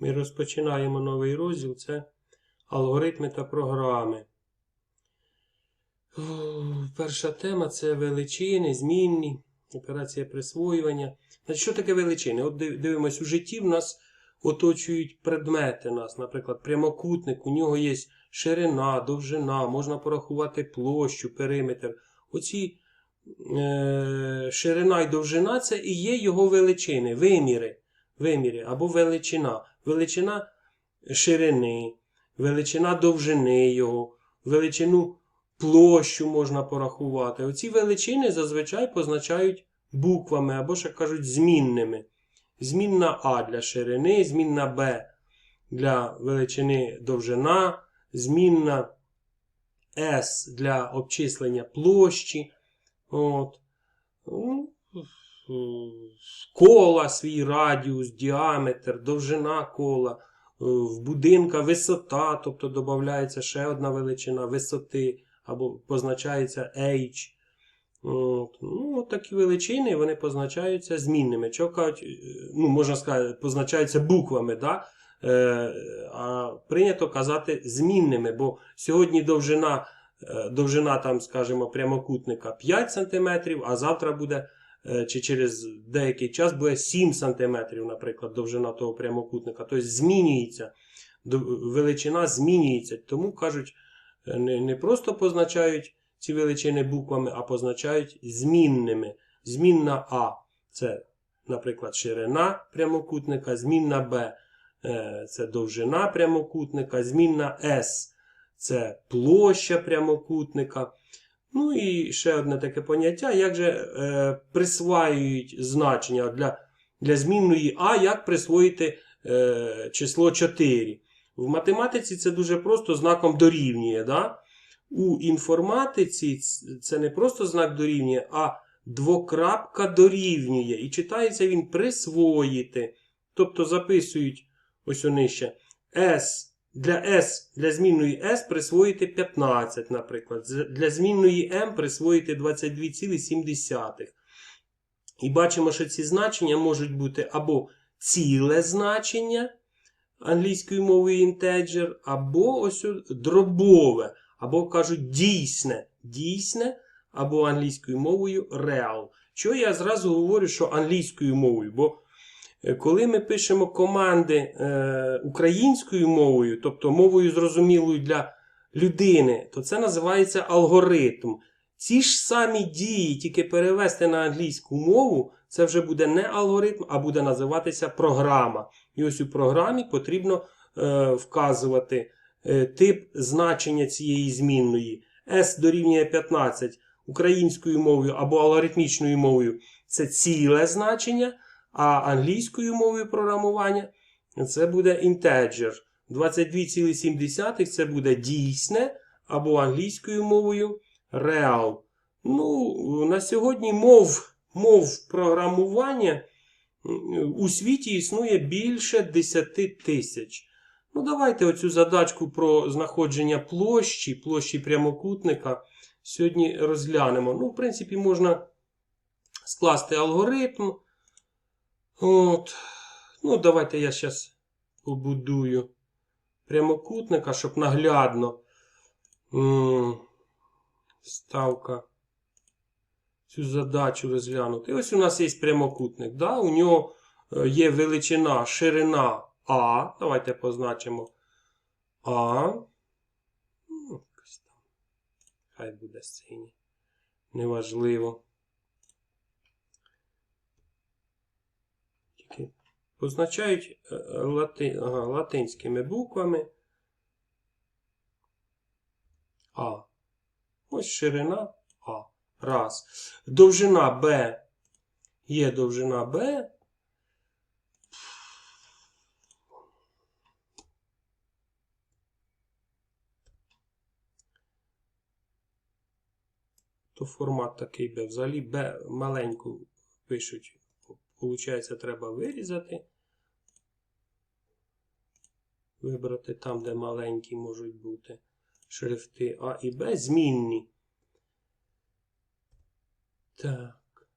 Ми розпочинаємо новий розділ. Це алгоритми та програми. Перша тема це величини, змінні, операція присвоювання. Значить, що таке величини? От див- дивимось, у житті в нас оточують предмети нас. Наприклад, прямокутник, у нього є ширина, довжина, можна порахувати площу, периметр. Оці е, ширина і довжина це і є його величини, виміри, виміри або величина. Величина ширини, величина довжини його, величину площу можна порахувати. Оці величини зазвичай позначають буквами або ще кажуть змінними. Змінна А для ширини, змінна Б для величини довжина, змінна С для обчислення площі. От. Ну, Кола, свій радіус, діаметр, довжина кола, е, в будинка висота, тобто додається ще одна величина висоти, або позначається H. От. Ну, от такі величини вони позначаються змінними. Чого е, ну, можна сказати, позначаються буквами, да? е, а прийнято казати змінними, бо сьогодні довжина, е, довжина там, скажімо, прямокутника 5 см, а завтра буде, е, чи через деякий час буде 7 см, наприклад, довжина того прямокутника. Тобто змінюється, величина змінюється. Тому кажуть, е, не, не просто позначають ці величини буквами, а позначають змінними. Змінна А це, наприклад, ширина прямокутника, змінна Б е, це довжина прямокутника, змінна С це площа прямокутника. Ну і ще одне таке поняття, як же е, присваюють значення для, для змінної А, як присвоїти е, число 4. В математиці це дуже просто знаком дорівнює. Да? У інформатиці це не просто знак дорівнює, а двокрапка дорівнює. І читається він присвоїти. Тобто записують ось нижче S. Для S, для змінної S присвоїти 15, наприклад. Для змінної M присвоїти 22,7. І бачимо, що ці значення можуть бути або ціле значення англійською мовою integer, або ось дробове, або кажуть дійсне. Дійсне, або англійською мовою real. Що я зразу говорю, що англійською мовою? Бо Коли ми пишемо команди е, українською мовою, тобто мовою зрозумілою для людини, то це називається алгоритм. Ці ж самі дії, тільки перевести на англійську мову, це вже буде не алгоритм, а буде називатися програма. І ось у програмі потрібно е, вказувати е, тип значення цієї змінної. S дорівнює 15 українською мовою або алгоритмічною мовою це ціле значення. А англійською мовою програмування це буде integer. 22,7 це буде дійсне, або англійською мовою real. Ну, на сьогодні мов, мов програмування у світі існує більше 10 тисяч. Ну, давайте оцю задачку про знаходження площі, площі прямокутника сьогодні розглянемо. Ну, в принципі, можна скласти алгоритм. От. Ну, давайте я зараз побудую прямокутника, щоб наглядно ставка цю задачу розглянути. Ось у нас є прямокутник. Да? У нього е, є величина ширина А. Давайте позначимо А. Ну. Хай буде синій. Неважливо. Тільки позначають е, лати, латинськими буквами. А. Ось ширина А. Раз. Довжина Б. Є довжина Б. То формат такий Б. Взагалі Б маленьку пишуть. Получається, треба вирізати. Вибрати там, де маленькі можуть бути шрифти А і Б змінні. Так.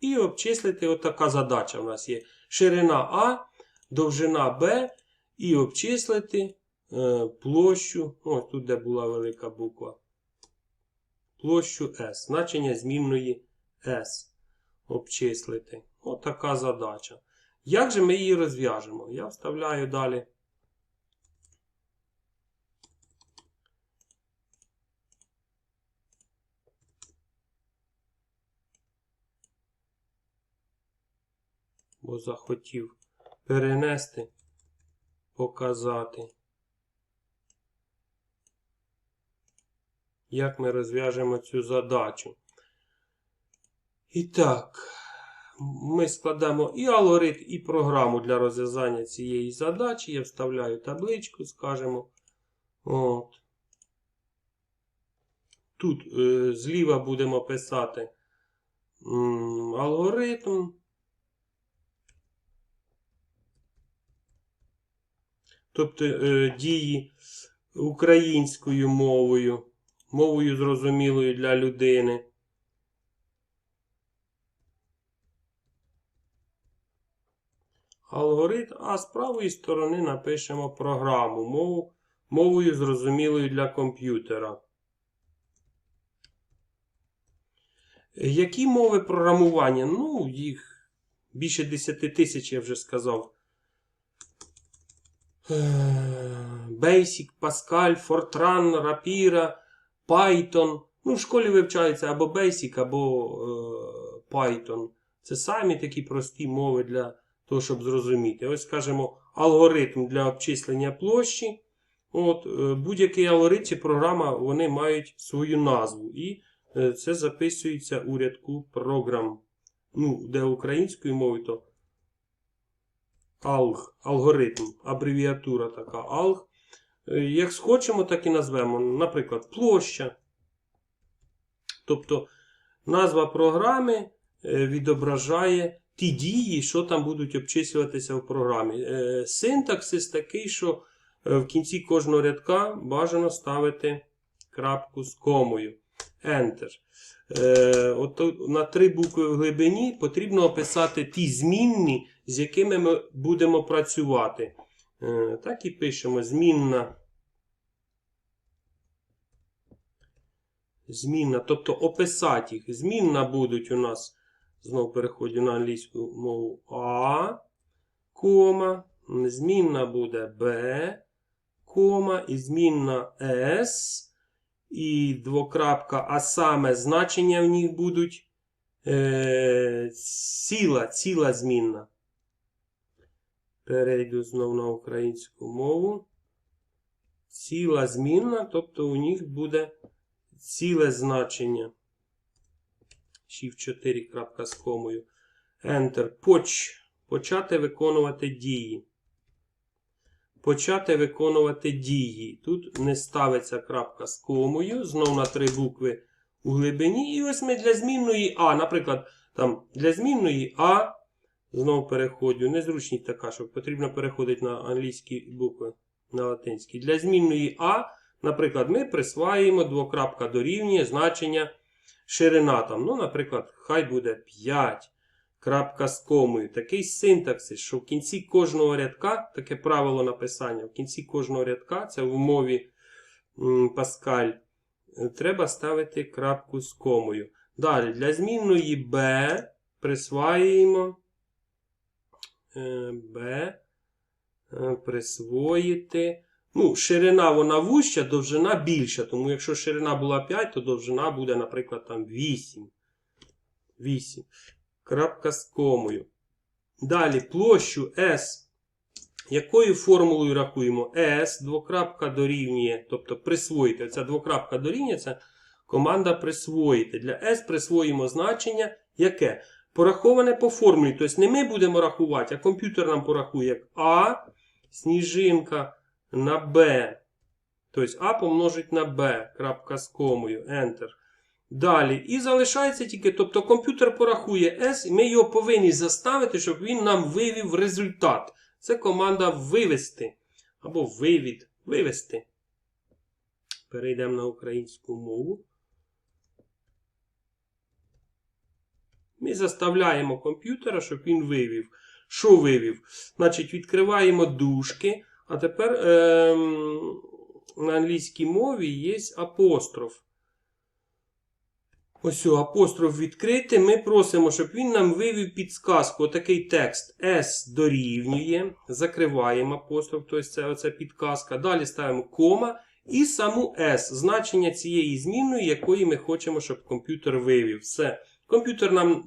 І обчислити отака задача в нас є. Ширина А довжина B і обчислити е, площу, ось тут де була велика буква, площу S, значення змінної S обчислити. Отака задача. Як же ми її розв'яжемо? Я вставляю далі. Бо захотів перенести, показати. Як ми розв'яжемо цю задачу. І так, ми складемо і алгоритм, і програму для розв'язання цієї задачі. Я вставляю табличку, скажемо. От. Тут е, зліва будемо писати алгоритм. Тобто е, дії українською мовою, мовою зрозумілою для людини. Алгоритм, а з правої сторони напишемо програму мову, мовою зрозумілою для комп'ютера. Які мови програмування? Ну, їх більше 10 тисяч, я вже сказав. Е, Basic, Pascal, Fortran, Rapira, Python. Ну, в школі вивчається або Basic, або е, Python. Це самі такі прості мови для того, щоб зрозуміти. Ось, скажімо, алгоритм для обчислення площі. От, е, Будь-який алгоритм чи програма вони мають свою назву. І е, це записується у рядку програм. Ну, де українською мовою, то алг, алгоритм, абревіатура така алг. Е, Як схочемо, так і назвемо. Наприклад, площа. Тобто назва програми відображає ті дії, що там будуть обчислюватися в програмі. Е, Синтаксис такий, що е, в кінці кожного рядка бажано ставити крапку з комою. Enter. Е, от на три букви в глибині потрібно описати ті змінні, з якими ми будемо працювати. Так і пишемо змінна. Змінна, тобто описати їх. Змінна будуть у нас, знову переходжу на англійську мову А, кома, змінна буде Б, кома, і змінна С, і двокрапка, а саме значення в них будуть е, ціла, ціла змінна. Перейду знову на українську мову. Ціла змінна, тобто у них буде ціле значення. Shift 4 крапка з комою. Enter. Поч. Почати виконувати дії. Почати виконувати дії. Тут не ставиться крапка з комою. Знову на три букви у глибині. І ось ми для змінної А. Наприклад, там для змінної А. Знову переходжу. Незручність така, що потрібно переходити на англійські букви на латинські. Для змінної А. Наприклад, ми присваємо двокрапка дорівнює значення ширина. Там, ну, Наприклад, хай буде 5. Крапка з комою. Такий синтаксис, що в кінці кожного рядка, таке правило написання, в кінці кожного рядка, це в мові Pascal, треба ставити крапку з комою. Далі, для змінної B присваюємо B, присвоїти. Ну, ширина вона вуща, довжина більша. Тому якщо ширина була 5, то довжина буде, наприклад, там 8. 8. Крапка з комою. Далі площу S. Якою формулою рахуємо? S, двокрапка дорівнює, тобто присвоїти. Ця двокрапка дорівнює, це команда присвоїти. Для S присвоїмо значення, яке? Пораховане по формулі. Тобто не ми будемо рахувати, а комп'ютер нам порахує як А, сніжинка на B. Тобто А помножить на B. Крапка з комою. Enter. Далі. І залишається тільки, тобто комп'ютер порахує S, і ми його повинні заставити, щоб він нам вивів результат. Це команда вивести. Або вивід. Вивести. Перейдемо на українську мову. Ми заставляємо комп'ютера, щоб він вивів. Що вивів? Значить, відкриваємо дужки, а тепер ем, на англійській мові є апостроф. Ось апостроф відкрити. Ми просимо, щоб він нам вивів підсказку. Отакий текст S дорівнює. Закриваємо апостроф, тобто це оця підказка. Далі ставимо кома і саму S, значення цієї змінної, якої ми хочемо, щоб комп'ютер вивів. Все. Комп'ютер нам е,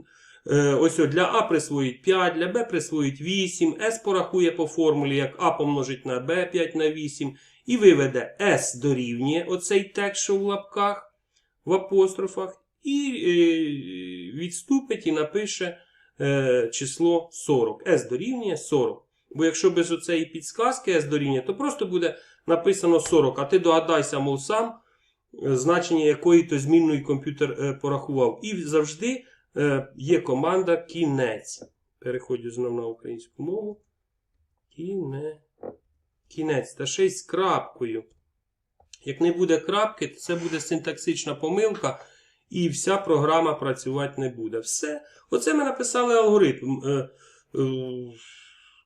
ось для А присвоїть 5, для Б присвоїть 8, S порахує по формулі, як А помножить на B 5 на 8, і виведе S дорівнює оцей текст, що в лапках, в апострофах і е, відступить і напише е, число 40. S дорівнює 40. Бо якщо без оцеї підсказки S дорівнює, то просто буде написано 40. А ти догадайся, мов сам, е, значення якої то змінної комп'ютер е, порахував. І завжди е, є команда кінець. Переходжу знову на українську мову. Кіне... Кінець. Та ще й з крапкою. Як не буде крапки, то це буде синтаксична помилка і вся програма працювати не буде. Все. Оце ми написали алгоритм е, е,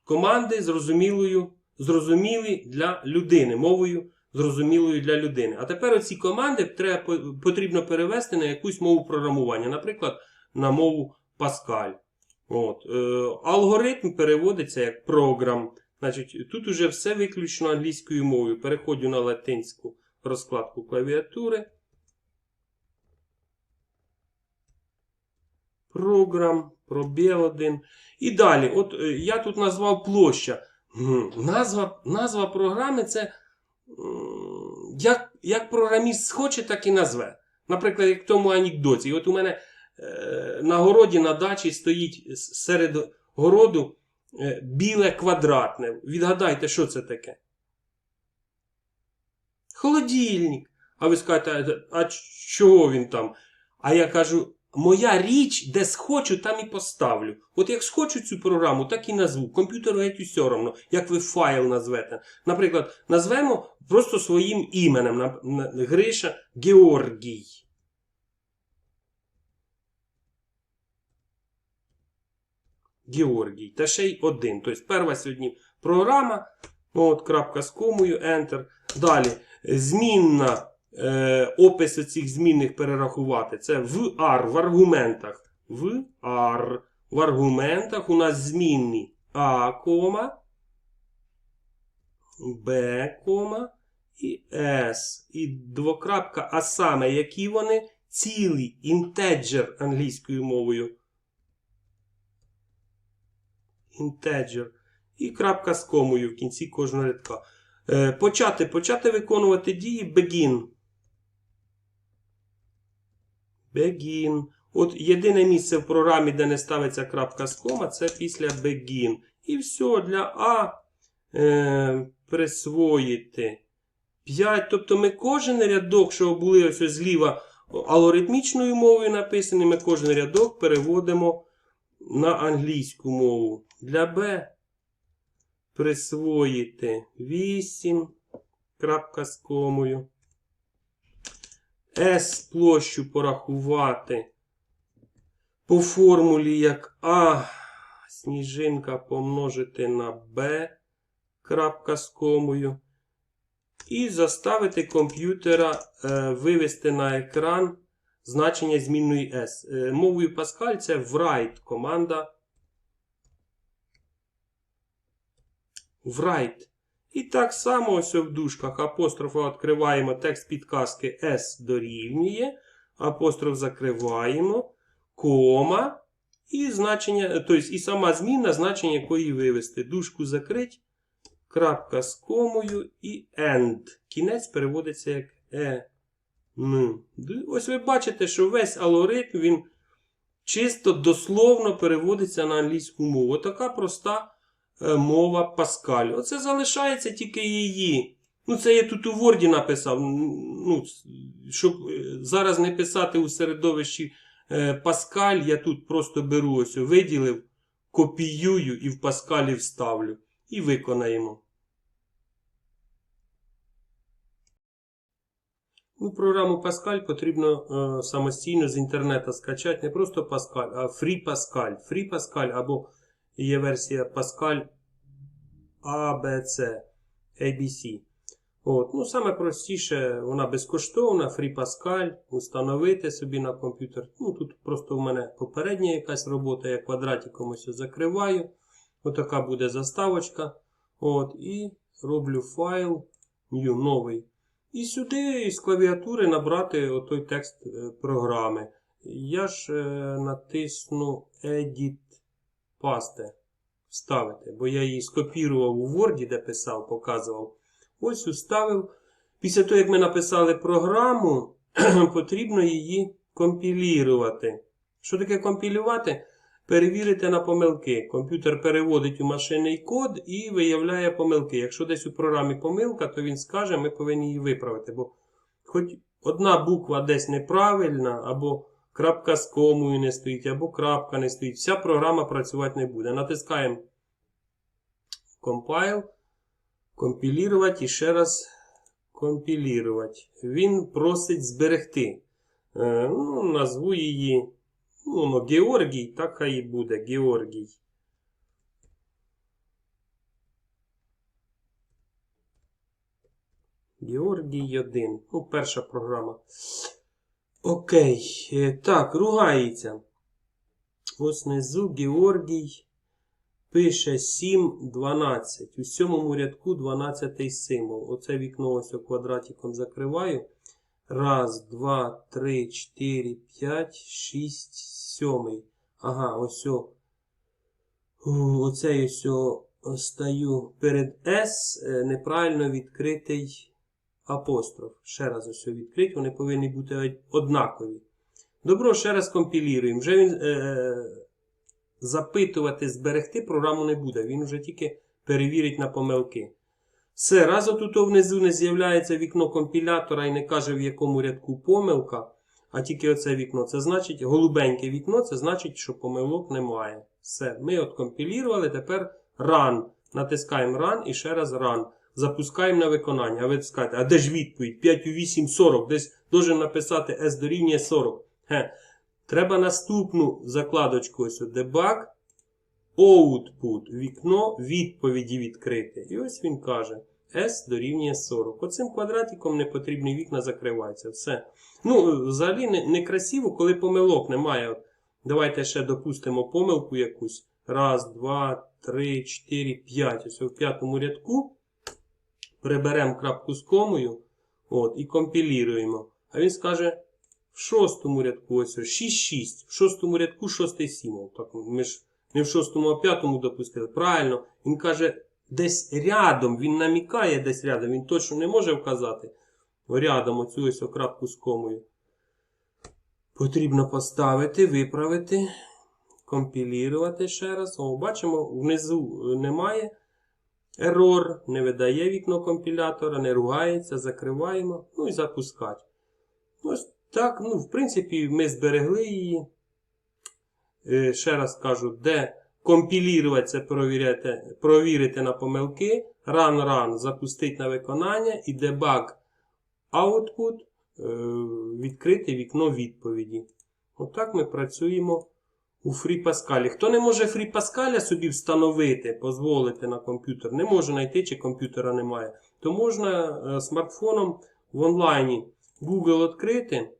команди зрозумілою, зрозумілі для людини, мовою зрозумілою для людини. А тепер оці команди треба, потрібно перевести на якусь мову програмування, наприклад, на мову Pascal. От. Е, алгоритм переводиться як програм. Значить, Тут уже все виключно англійською мовою. Переходжу на латинську розкладку клавіатури. Програм, пробіл один. І далі, от е, я тут назвав площа. Назва, назва програми це як, як програміст схоче, так і назве. Наприклад, як в тому анекдоті. От у мене на городі на дачі стоїть серед городу е, біле квадратне. Відгадайте, що це таке? Холодильник. А ви скажете, а чого він там? А я кажу, моя річ, де схочу, там і поставлю. От як схочу цю програму, так і назву. Комп'ютеру геть усе одно, як ви файл назвете. Наприклад, назвемо просто своїм іменем. Гриша Георгій. Георгій. Та ще й один. Тобто перша сьогодні програма. От, крапка з комою, Enter. Далі. Змінна е, опис цих змінних перерахувати. Це в R в аргументах. В R. В аргументах у нас змінні А, кома, Б, кома і S. І двокрапка, а саме, які вони цілі, інтеджер англійською мовою. Інтеджер. І крапка з комою в кінці кожного рядка. Е, почати, почати виконувати дії begin. Begin. От єдине місце в програмі, де не ставиться крапка з кома, це після begin. І все, для А е, присвоїти 5. Тобто ми кожен рядок, що були ось зліва алгоритмічною мовою написані, ми кожен рядок переводимо на англійську мову. Для Б присвоїти 8. Крапка з комою. S площу порахувати по формулі як А сніжинка помножити на B крапка з комою. І заставити комп'ютера е, вивести на екран значення змінної S. Е, мовою Pascal це write команда. Write. І так само ось в дужках апострофа відкриваємо текст підказки S дорівнює. Апостроф закриваємо, кома. І значення, тобто і сама змінна, значення якої вивести. Дужку закрить, крапка з комою і end. Кінець переводиться як е. Н. Ось ви бачите, що весь алгоритм він чисто дословно переводиться на англійську мову. Така проста е, мова Pascal. Оце залишається тільки її. Ну, це я тут у Word написав. Ну, щоб е, зараз не писати у середовищі е, Pascal, я тут просто беру ось, виділив, копіюю і в Pascal вставлю. І виконаємо. Ну, програму Pascal потрібно е, самостійно з інтернету скачати. Не просто Pascal, а Free Pascal. Free Pascal або є версія Pascal ABC. ABC. От. Ну, саме простіше, вона безкоштовна, Free Pascal, установити собі на комп'ютер. Ну, тут просто в мене попередня якась робота, я квадратиком ось закриваю. Отака буде заставочка. От, І роблю файл, new, новий. І сюди з клавіатури набрати отой текст е, програми. Я ж е, натисну Edit Paste. Вставити, бо я її скопірував у Word, де писав, показував. Ось уставив. Після того, як ми написали програму, потрібно її компілірувати. Що таке компілювати? Перевірити на помилки. Комп'ютер переводить у машинний код і виявляє помилки. Якщо десь у програмі помилка, то він скаже, ми повинні її виправити. Бо хоч одна буква десь неправильна, або крапка з комою не стоїть, або крапка не стоїть, вся програма працювати не буде. Натискаємо Compile, компілірувати і ще раз компілірувати. Він просить зберегти. Е, ну, назву її. Ну, Георгій, так хай і буде, Георгій. Георгій 1. Ну, перша програма. Окей. Е, Так, ругається. Ось внизу Георгій пише 7.12. У сьомому рядку 12 символ. Оце вікно ось квадратиком закриваю. Раз, два, три, чотири, п'ять, шість, сьомий. Ага, ось. о. Оцей ось о, стаю перед S, е, неправильно відкритий апостроф. Ще раз ось о відкрити, вони повинні бути однакові. Добро, ще раз компілюємо. Вже він е, запитувати, зберегти програму не буде. Він вже тільки перевірить на помилки. Все, раз отут внизу не з'являється вікно компілятора і не каже, в якому рядку помилка, а тільки оце вікно. Це значить голубеньке вікно, це значить, що помилок немає. Все, ми от компілірували, тепер run. Натискаємо run і ще раз run. Запускаємо на виконання. А ви скажете, а де ж відповідь? 5 у 8, 40. Десь должен написати S дорівнює 40. Хе. Треба наступну закладочку ось debug. Output, вікно відповіді відкрити. І ось він каже: S дорівнює 40. Оцим квадратиком непотрібні вікна закриваються. Все. Ну, взагалі не, не коли помилок немає. Давайте ще допустимо помилку якусь. Раз, два, три, чотири, п'ять. Ось у п'ятому рядку. Приберемо крапку з комою. От, і компілюємо. А він скаже. В шостому рядку ось 6-6. В шостому рядку 6 символ. Так, ми ж не в шостому, а в п'ятому допустили. Правильно, він каже, десь рядом, він намікає десь рядом, він точно не може вказати. Рядом оцю ось крапку з комою. Потрібно поставити, виправити, компілірувати ще раз. О, бачимо, внизу немає. Ерор, не видає вікно компілятора, не ругається, закриваємо. Ну і запускати. Ось так, ну, в принципі, ми зберегли її. Е, ще раз кажу, де компілірувати це провірити, провірити на помилки. Run run запустити на виконання і debug output е, відкрити вікно відповіді. Отак ми працюємо у FreePascal. Хто не може FreePascal собі встановити, дозволити на комп'ютер, не може знайти, чи комп'ютера немає, то можна е, смартфоном в онлайні Google відкрити.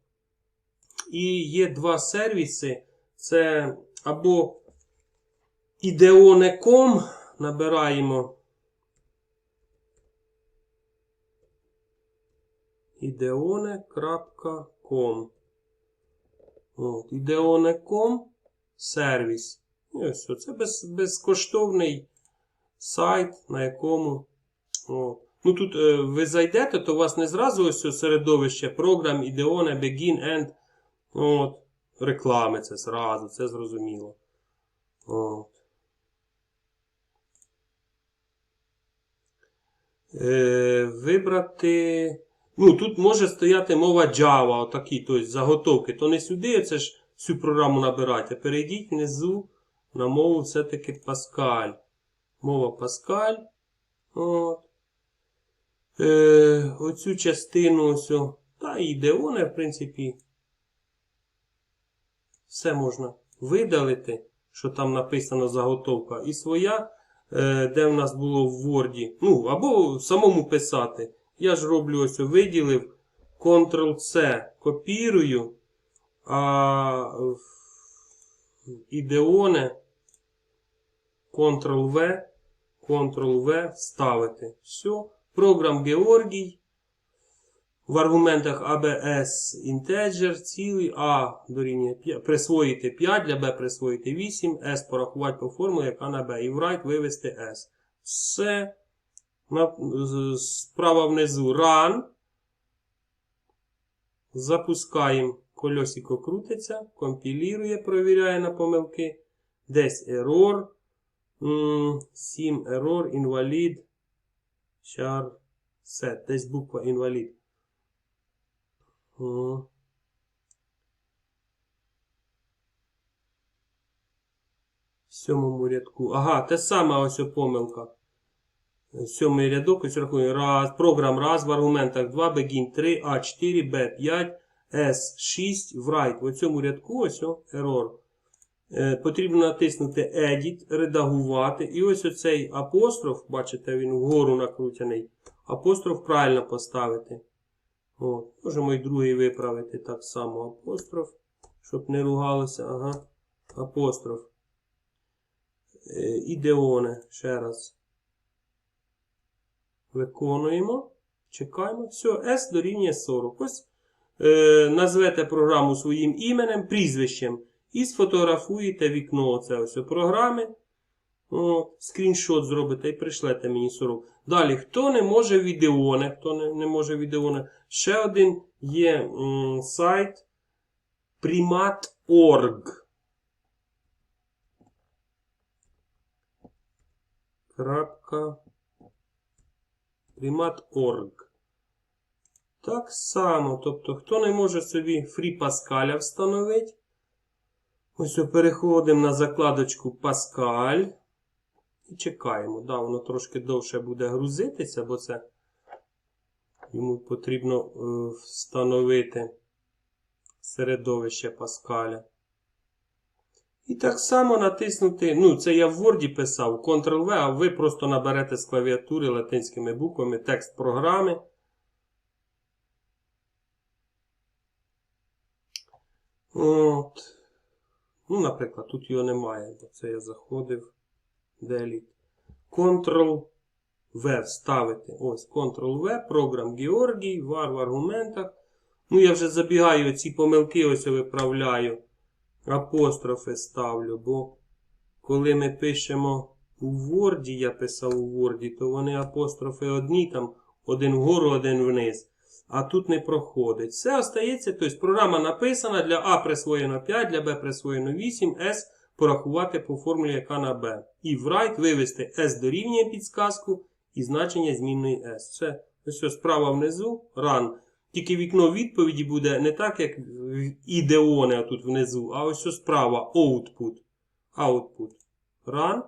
І є два сервіси. Це або ideone.com набираємо От, ideone.com сервіс. Ось це без, безкоштовний сайт, на якому. От. Ну Тут е, ви зайдете, то у вас не зразу ось середовище програм, Ideone, Begin, End. От реклами це зразу, це зрозуміло. От. Е, Вибрати. Ну, тут може стояти мова Java, отакі, тобто заготовки. То не сюди, це ж всю програму набирати. Перейдіть внизу на мову все-таки Pascal. Мова Pascal. От. Е, Оцю частину ось. Та і Deone, в принципі все можна видалити. що там написано заготовка, і своя, де в нас було в Word. Ну, або самому писати. Я ж роблю ось виділив. Ctrl-C копірую, а ідеоне Ctrl-V, Ctrl-V вставити. Все. Програм Георгій. В аргументах ABS integer цілий, А дорівнює 5, присвоїти 5, для B присвоїти 8, S порахувати по формулі, яка на B. І в right вивести S. Все. Справа внизу run. Запускаємо. Кольосико крутиться, компілірує, провіряє на помилки. Десь error. 7 error, інвалід. Char set. Десь буква інвалід. М. В сьомому рядку. Ага, те саме ось о помилка. Сьомий рядок, ось рахує. Раз, програм раз, в аргументах 2, begin 3, А4, Б5, С6, в right. В цьому рядку ось о, error. Е, потрібно натиснути Edit, редагувати. І ось оцей апостроф, бачите, він вгору накрутяний. Апостроф правильно поставити. О, можемо і другий виправити так само апостроф, щоб не ругалося. Ага. Апостроф. Е, ідеоне. Ще раз. Виконуємо. Чекаємо. Все, S дорівнює 40. Ось е, назвете програму своїм іменем, прізвищем. І сфотографуєте вікно оце ось у програми. О, скріншот зробите і пришлете мені 40. Далі, хто не може відеоне, хто не, не може відеоне, ще один є сайт primat.org. Крапка. Primat.org. Так само, тобто, хто не може собі Free Pascal встановити, ось переходимо на закладочку Pascal. І чекаємо. Да, воно трошки довше буде грузитися, бо це йому потрібно е, встановити середовище Паскаля. І так само натиснути. Ну, це я в Word писав Ctrl-V, а ви просто наберете з клавіатури латинськими буквами текст програми. От. Ну, наприклад, тут його немає, бо це я заходив. Delete. Ctrl-V вставити. Ось Ctrl-V, програм Георгій, var в аргументах. Ну, я вже забігаю ці помилки, ось виправляю. Апострофи ставлю, бо коли ми пишемо у Word, я писав у Word, то вони апострофи одні, там один вгору, один вниз. А тут не проходить. Все остається, тобто програма написана, для А присвоєно 5, для Б присвоєно 8, С порахувати по формулі, яка на B. І в right вивести S дорівнює підсказку і значення змінної S. Все. Ось справа внизу run. Тільки вікно відповіді буде не так, як ідеоне тут внизу, а ось справа output. Output. Run.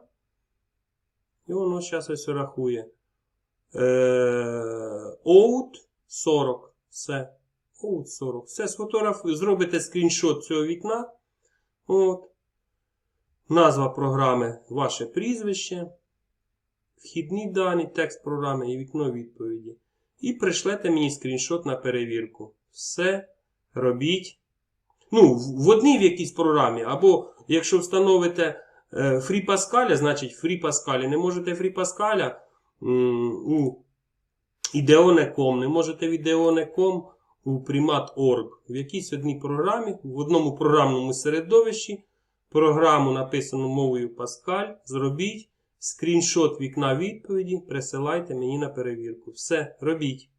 І воно зараз ось рахує. Е, out 40. Все. Out 40. Все, сфотографує. Зробите скріншот цього вікна. От. Назва програми, ваше прізвище, вхідні дані, текст програми і вікно відповіді. І пришлете мені скріншот на перевірку. Все робіть. Ну, в одній в якійсь програмі. Або якщо встановите е, Free Pascal, значить Free Pascal. Не можете Free Pascal у Ideone.com, не можете в Ideone.com у Primat.org. В якійсь одній програмі, в одному програмному середовищі. Програму, написану мовою Pascal, зробіть скріншот вікна відповіді, присилайте мені на перевірку. Все, робіть.